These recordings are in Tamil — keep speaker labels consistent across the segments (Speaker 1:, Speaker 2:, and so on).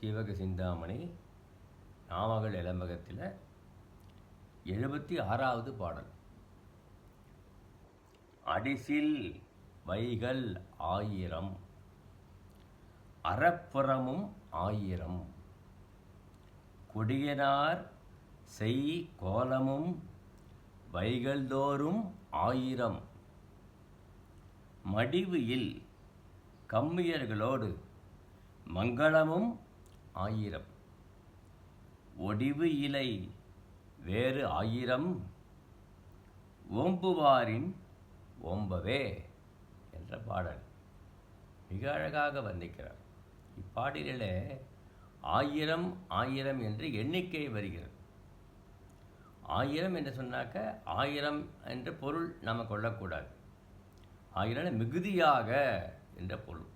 Speaker 1: சீவக சிந்தாமணி நாமகள் இளம்பகத்தில் எழுபத்தி ஆறாவது பாடல். அடிசில் வைகள் ஆயிரம் அறப்புறமும் ஆயிரம் குடியனார் செய் கோலமும் வைகள்தோறும் ஆயிரம். மடிவு இல் கம்மியர்களோடு மங்களமும் ஆயிரம். ஒடிவு இலை வேறு ஆயிரம். ஓம்புவாரின் ஓம்பவே என்ற பாடல். மிக அழகாக வந்திருக்கிறார் இப்பாடலிலே ஆயிரம் ஆயிரம் என்று எண்ணிக்கை வருகிறது. ஆயிரம் என்று சொன்னாக்க ஆயிரம் என்ற பொருள் நாம் கொள்ளக்கூடாது. ஆயிரம் மிகுதியாக என்ற பொருள்.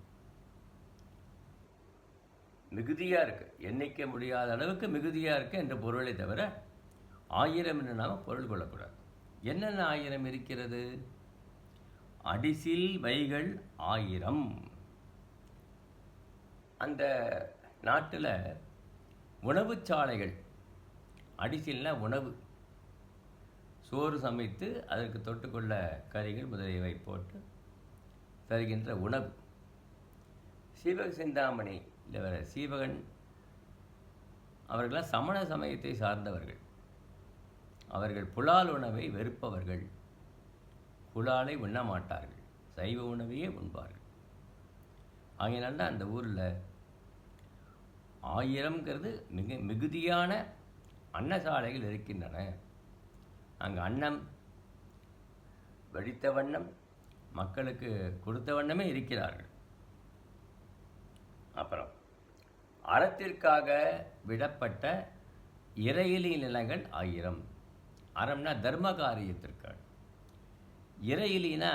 Speaker 1: மிகுதியாக இருக்குது எண்ணிக்க முடியாத அளவுக்கு மிகுதியாக இருக்குது என்ற பொருளை தவிர ஆயிரம் என்று நாம் பொருள் கொள்ளக்கூடாது. என்னென்ன ஆயிரம் இருக்கிறது? அடிசில் வைகள் ஆயிரம். அந்த நாட்டில் உணவுச் சாலைகள் அடிசில்னா உணவு. சோறு சமைத்து அதற்கு தொட்டுக்கொள்ள கறிகள் முதலியவை போட்டு தருகின்ற உணவு. சீவக சிந்தாமணி இல்லை வர சீவகன் அவர்களாம் சமண சமயத்தை சார்ந்தவர்கள். அவர்கள் புலால் உணவை வெறுப்பவர்கள். புலாலை உண்ண மாட்டார்கள். சைவ உணவையே உண்பார்கள். ஆகையினால அந்த ஊரில் ஆயிரம்ங்கிறது மிக மிகுதியான அன்னசாலைகள் இருக்கின்றன. அங்கே அன்னம் வெடித்த வண்ணம் மக்களுக்கு கொடுத்த வண்ணமே இருக்கிறார்கள். அப்புறம் அறத்திற்காக விடப்பட்ட இறையிலி நிலங்கள் ஆயிரம். அறம்னா தர்ம காரியத்திற்காக இறையிலினா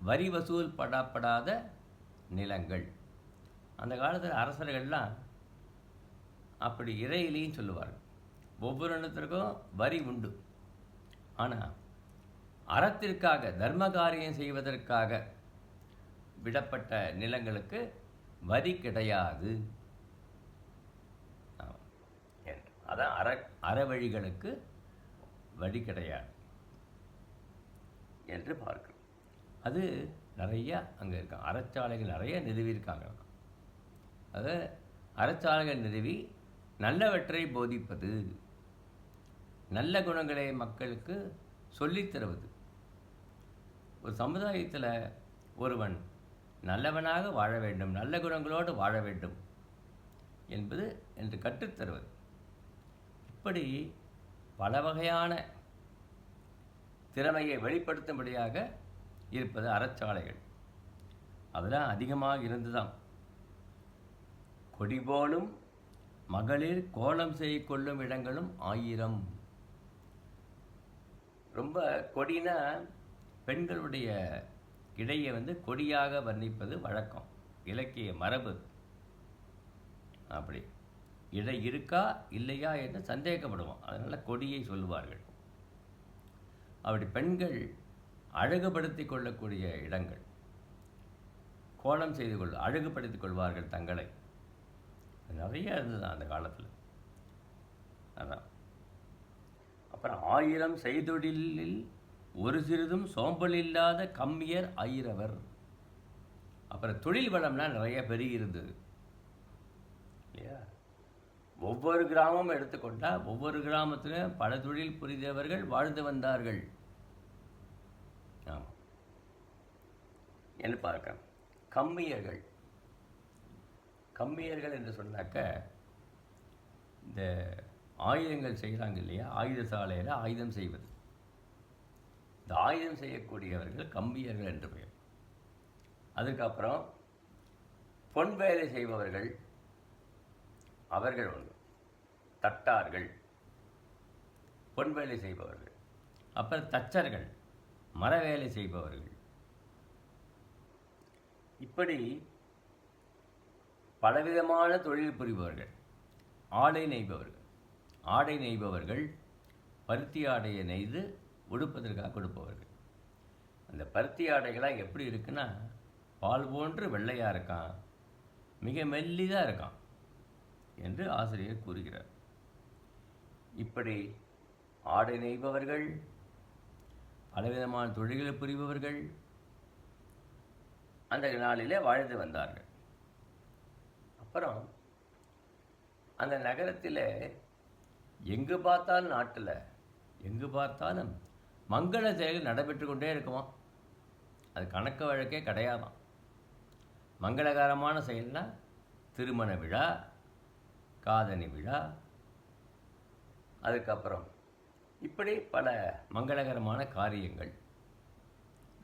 Speaker 1: வரி வசூல் படப்படாத நிலங்கள். அந்த காலத்தில் அரசர்கள்லாம் அப்படி இறையிலின்னு சொல்லுவார்கள். ஒவ்வொரு இடத்திற்கும் வரி உண்டு. ஆனால் அறத்திற்காக தர்ம காரியம் செய்வதற்காக விடப்பட்ட நிலங்களுக்கு வரி கிடையாது ஆமா. என்று. அதான் அற அறவழிகளுக்கு வழி கிடையாது என்று பார்க்கிறோம். அது நிறைய அங்கே இருக்காங்க அறச்சாலைகள் நிறைய நிறுவியிருக்காங்க அது அறச்சாலைகள் நிறுவி நல்லவற்றை போதிப்பது நல்ல குணங்களை மக்களுக்கு சொல்லித் தருவது. ஒரு சமுதாயத்தில் ஒருவன் நல்லவனாக வாழ வேண்டும் நல்ல குணங்களோடு வாழ வேண்டும் என்பது என்று கற்றுத்தருவது இப்படி பல வகையான திறமையை வெளிப்படுத்தும்படியாக இருப்பது அறச்சாலைகள். அதெல்லாம் அதிகமாக இருந்துதான். கொடி போலும் மகளிர் கோலம் செய்ய கொள்ளும் இடங்களும் ஆயிரம். ரொம்ப கொடினா பெண்களுடைய இடையை வந்து கொடியாக வர்ணிப்பது வழக்கம். இலக்கிய மரபு. அப்படி. இடை இருக்கா இல்லையா என்று சந்தேகப்படுவோம். அதனால் கொடியை சொல்லுவார்கள். அப்படி பெண்கள் அழகுபடுத்தி கொள்ளக்கூடிய இடங்கள். கோலம் செய்து கொள் அழகுபடுத்திக் கொள்வார்கள் தங்களை. நிறைய இருந்தது அந்த காலத்தில். அதான். அப்புறம் ஆயிரம் செய்தொழிலில் ஒரு சிறிதும் சோம்பல் இல்லாத கம்மியர் ஆயிரவர் அப்புறம் தொழில் வளம்லாம் நிறைய பெருகி இருந்தது. இல்லையா? ஒவ்வொரு கிராமமும் எடுத்துக்கொண்டால் ஒவ்வொரு கிராமத்திலும் பல தொழில் புரிந்தவர்கள் வாழ்ந்து வந்தார்கள். ஆமாம் என்று பார்க்க? கம்மியர்கள். கம்மியர்கள் என்று சொன்னாக்க இந்த ஆயுதங்கள் செய்கிறாங்க இல்லையா? ஆயுத சாலையில் ஆயுதம் செய்வது. இந்த ஆயுதம் செய்யக்கூடியவர்கள் கம்மியர்கள் என்று பெயர். அதுக்கப்புறம் பொன் வேலை செய்பவர்கள் அவர்கள் ஒன்று தட்டார்கள். பொன் வேலை செய்பவர்கள். அப்புறம் தச்சர்கள். மர வேலை செய்பவர்கள். இப்படி பலவிதமான தொழில் புரிபவர்கள். ஆடை நெய்பவர்கள். ஆடை நெய்பவர்கள் பருத்தி ஆடையை நெய்து உடுப்பதற்காக கொடுப்பவர்கள். அந்த பருத்தி ஆடைகளாக எப்படி இருக்குன்னா பால் போன்று வெள்ளையாக இருக்கான். மிக மெல்லிதாக இருக்கான் என்று ஆசிரியர் கூறுகிறார். இப்படி ஆடை நெய்பவர்கள் பலவிதமான தொழில்களை புரிபவர்கள் அந்த நாளிலே வாழ்ந்து வந்தார்கள். அப்புறம் அந்த நகரத்தில் எங்கு பார்த்தாலும் நாட்டில் எங்கு பார்த்தாலும் மங்கள செயல்கள் நடைபெற்று கொண்டே இருக்குமா? அது கணக்கு வழக்கே கிடையாதாம் மங்களகரமான செயல்னால் திருமண விழா காதணி விழா அதுக்கப்புறம் இப்படி பல மங்களகரமான காரியங்கள்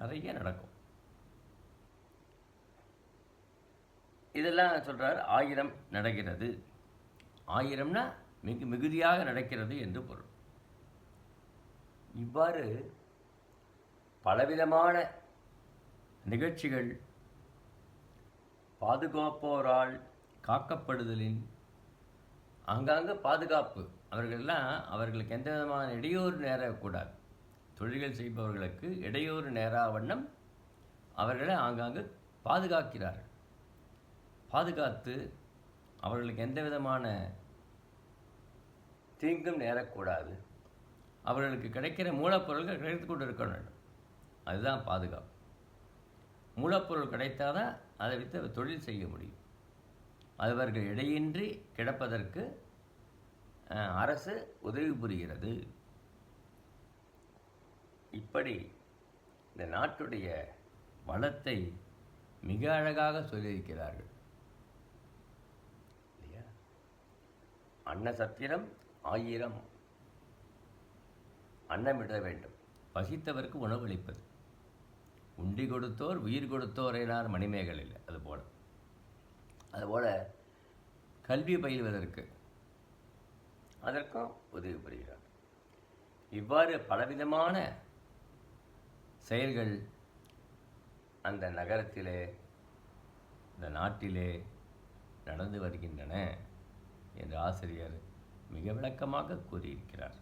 Speaker 1: நிறைய நடக்கும். இதெல்லாம் சொல்கிறார் ஆயிரம் நடக்கிறது. ஆயிரம்னா மிகு மிகுதியாக நடக்கிறது என்று பொருள். இவ்வாறு பலவிதமான நிகழ்ச்சிகள் பாதுகாப்போரால் காக்கப்படுதலின் ஆங்காங்கே பாதுகாப்பு அவர்களெல்லாம் அவர்களுக்கு எந்த விதமான இடையூறு நேரக்கூடாது தொழில்கள் செய்பவர்களுக்கு இடையூறு நேரா வண்ணம் அவர்களை ஆங்காங்கு பாதுகாக்கிறார்கள். பாதுகாத்து அவர்களுக்கு எந்த விதமான தீங்கும் நேரக்கூடாது அவர்களுக்கு கிடைக்கிற மூலப்பொருள்கள் கிடைத்து கொண்டு இருக்க வேண்டும் அதுதான் பாதுகாப்பு. மூலப்பொருள் கிடைத்தாதான் அதை வைத்து தொழில் செய்ய முடியும். அவர்கள் இடையின்றி கிடப்பதற்கு அரசு உதவி புரிகிறது. இப்படி இந்த நாட்டுடைய வளத்தை மிக அழகாக சொல்லியிருக்கிறார்கள். இல்லையா? அன்ன சத்திரம் ஆயிரம். அன்னமிட வேண்டும். பசித்தவருக்கு உணவளிப்பது. உண்டி கொடுத்தோர் உயிர் கொடுத்தோரேனார் மணிமேகலையில் அதுபோல். அதுபோல் கல்வி பயில்வதற்கு அதற்கும் உதவி புரிகிறார் இவ்வாறு பலவிதமான செயல்கள் அந்த நகரத்திலே இந்த நாட்டிலே நடந்து வருகின்றன என்று ஆசிரியர் மிக விளக்கமாக கூறியிருக்கிறார்.